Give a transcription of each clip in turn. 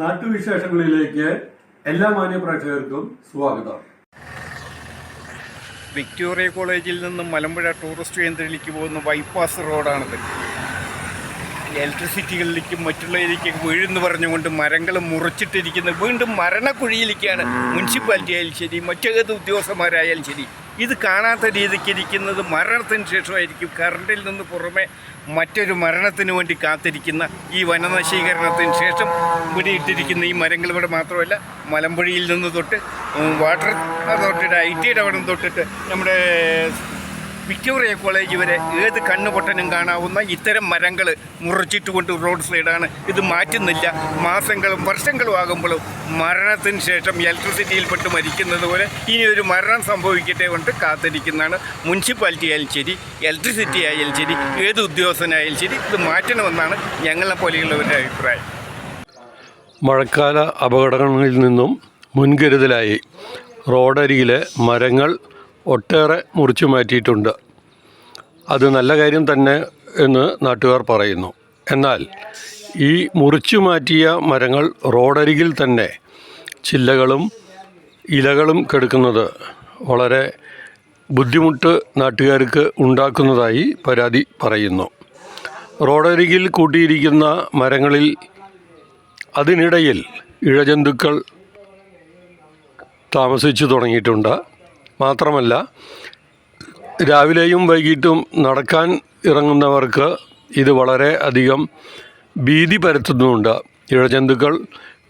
നാട്ടുവിശേഷങ്ങളിലേക്ക് എല്ലാ മാന്യപ്രേക്ഷകർക്കും സ്വാഗതം. വിക്ടോറിയ കോളേജിൽ നിന്നും മലമ്പുഴ ടൂറിസ്റ്റ് കേന്ദ്രത്തിലേക്ക് പോകുന്ന ബൈപ്പാസ് റോഡാണിത് ഇലക്ട്രിസിറ്റികളിലേക്കും മറ്റുള്ളതിലേക്കും വീഴെന്ന് പറഞ്ഞുകൊണ്ട് മരങ്ങൾ മുറിച്ചിട്ടിരിക്കുന്നത് വീണ്ടും മരണക്കുഴിയിലേക്കാണ്. മുനിസിപ്പാലിറ്റി ആയാലും ശരി മറ്റേത് ഉദ്യോഗസ്ഥന്മാരായാലും ശരി. ഇത് കാണാത്ത രീതിക്ക് ഇരിക്കുന്നത് മരണത്തിന് ശേഷമായിരിക്കും. കറണ്ടിൽ നിന്ന് പുറമെ മറ്റൊരു മരണത്തിന് വേണ്ടി കാത്തിരിക്കുന്ന ഈ വനനശീകരണത്തിന് ശേഷം ഇവിടെ ഇട്ടിരിക്കുന്ന ഈ മരങ്ങൾ ഇവിടെ മാത്രമല്ല മലമ്പുഴയിൽ നിന്ന് തൊട്ട് വാട്ടർ തൊട്ടിട്ട് ഐ ടിയുടെ അവിടെ തൊട്ടിട്ട് നമ്മുടെ വിക്ടോറിയ കോളേജ് വരെ ഏത് കണ്ണുപൊട്ടനും കാണാവുന്ന ഇത്തരം മരങ്ങൾ മുറിച്ചിട്ട് കൊണ്ട് റോഡ് സൈഡാണ് ഇത് മാറ്റുന്നില്ല. മാസങ്ങളും വർഷങ്ങളും ആകുമ്പോഴും മരണത്തിന് ശേഷം ഇലക്ട്രിസിറ്റിയിൽപ്പെട്ട് മരിക്കുന്നത് പോലെ ഇനി ഒരു മരണം സംഭവിക്കട്ടെ കൊണ്ട് കാത്തിരിക്കുന്നതാണ്. മുനിസിപ്പാലിറ്റി ആയാലും ശരി ഇലക്ട്രിസിറ്റി ആയാലും ശരി ഏത് ഉദ്യോഗസ്ഥനായാലും ശരി ഇത് മാറ്റണമെന്നാണ് ഞങ്ങളെ പോലെയുള്ളവരുടെ അഭിപ്രായം. മഴക്കാല അപകടങ്ങളിൽ നിന്നും മുൻകരുതലായി. റോഡരികിലെ മരങ്ങൾ ഒട്ടേറെ മുറിച്ചു മാറ്റിയിട്ടുണ്ട്. അത് നല്ല കാര്യം തന്നെ എന്ന് നാട്ടുകാർ പറയുന്നു. എന്നാൽ ഈ മുറിച്ചു മാറ്റിയ മരങ്ങൾ റോഡരികിൽ തന്നെ ചില്ലകളും ഇലകളും കെടുക്കുന്നത് വളരെ ബുദ്ധിമുട്ട് നാട്ടുകാർക്ക് ഉണ്ടാക്കുന്നതായി പരാതി പറയുന്നു. റോഡരികിൽ കൂട്ടിയിരിക്കുന്ന മരങ്ങളിൽ അതിനിടയിൽ ഇഴജന്തുക്കൾ താമസിച്ചു തുടങ്ങിയിട്ടുണ്ട്. മാത്രമല്ല രാവിലെയും വൈകിട്ടും നടക്കാൻ ഇറങ്ങുന്നവർക്ക് ഇത് വളരെ അധികം ഭീതി പരത്തുന്നുമുണ്ട് ഇഴജന്തുക്കൾ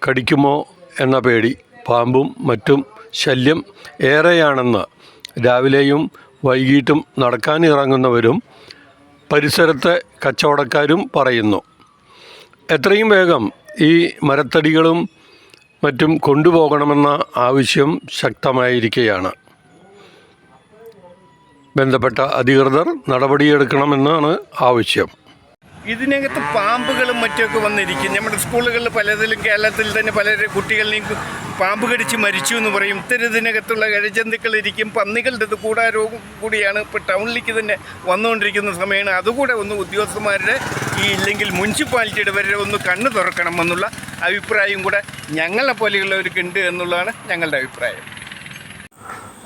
കടിക്കുമോ എന്ന പേടി പാമ്പും മറ്റും ശല്യം ഏറെയാണെന്ന് രാവിലെയും വൈകിട്ടും നടക്കാൻ ഇറങ്ങുന്നവരും പരിസരത്തെ കച്ചവടക്കാരും പറയുന്നു. എത്രയും വേഗം ഈ മരത്തടികളും മറ്റും കൊണ്ടുപോകണമെന്ന ആവശ്യം ശക്തമായിരിക്കുകയാണ്. ബന്ധപ്പെട്ട അധികൃതർ നടപടിയെടുക്കണമെന്നാണ് ആവശ്യം. ഇതിനകത്ത് പാമ്പുകളും മറ്റുമൊക്കെ വന്നിരിക്കും. നമ്മുടെ സ്കൂളുകളിൽ പലതിലും കേരളത്തിൽ തന്നെ പല കുട്ടികളെയും പാമ്പ് കടിച്ച് മരിച്ചു എന്ന് പറയും. ഇത്തരത്തിനകത്തുള്ള കഴിജന്തുക്കൾ ഇരിക്കും. പന്നികളുടെ കൂടാരോഗം കൂടിയാണ്. ഇപ്പോൾ ടൗണിലേക്ക് തന്നെ വന്നുകൊണ്ടിരിക്കുന്ന സമയമാണ്. അതുകൂടെ ഒന്ന് ഉദ്യോഗസ്ഥന്മാരുടെ ഈ ഇല്ലെങ്കിൽ മുനിസിപ്പാലിറ്റിയുടെ വരെ ഒന്ന് കണ്ണു തുറക്കണം എന്നുള്ള അഭിപ്രായം കൂടെ ഞങ്ങളെ പോലെയുള്ളവർക്ക് ഉണ്ട് എന്നുള്ളതാണ് ഞങ്ങളുടെ അഭിപ്രായം.